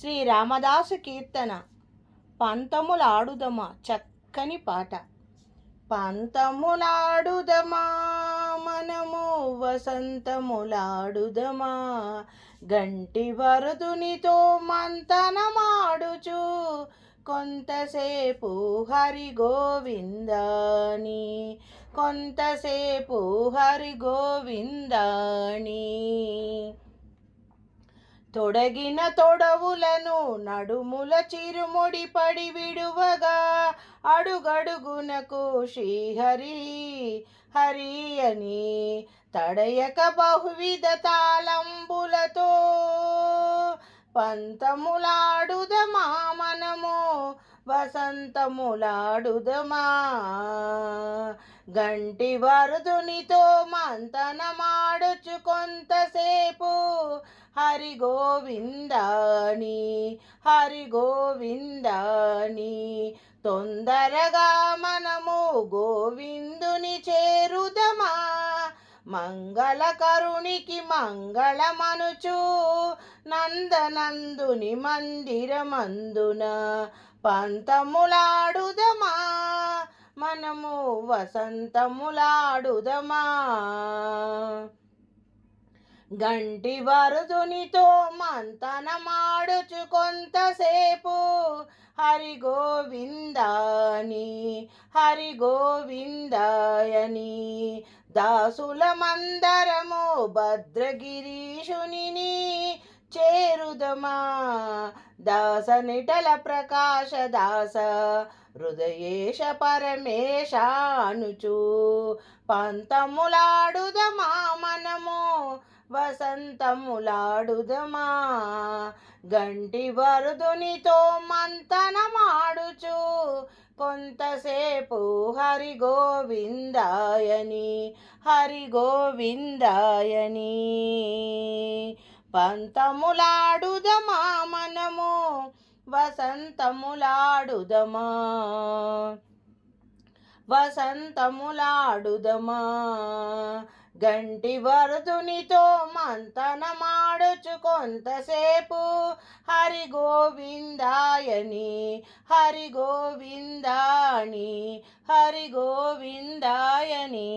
శ్రీ రామదాసు కీర్తన పంతములాడుదమా చక్కని పాట. పంతములాడుదమా మనము వసంతములాడుదమా గంటి వరదునితో మంతనమాడుచు కొంతసేపు హరి గోవిందాని కొంతసేపు హరి గోవిందాని. తొడగిన తొడవులను నడుముల చిరుముడి పడి విడువగా అడుగడుగునకు శ్రీహరి హరి అని తడయక బహువిధ తాళంబులతో పంతములాడుదమా మనము వసంతములాడుదమా? గంటి వరదునితో మంతనమాడుచు కొంతసేపు హరి గోవిందాని హరి గోవిందాని తొందరగా మనము గోవిందుని చేరుదమా? మంగళకరునికి మంగళమనుచు నందనందుని మందిరమందున పంతములాడుదమా? మనము వసంతములాడుదమా? గంటి వరుదునితో మంతనమాడుచు కొంతసేపు. హరి గోవిందాని హరి గోవిందాయని దాసులమందరము భద్రగిరీషుని చేరుదమా. దాస నిటల ప్రకాశ దాస హృదయేశ పరమేశానుచు పంతములాడుదమా మనము. వసంతములాడుదమా? గంటి వరుదునితో మంతనమాడుచు. కొంతసేపు హరి గోవిందాయని హరి గోవిందాయని పంతములాడుదమా మనము? వసంతములాడుదమా? వసంతములాడుదమా? గంటి వరదునితో మంతనమాడుచు కొంతసేపు. హరి గోవిందాయని హరి గోవిందాని హరి గోవిందాయని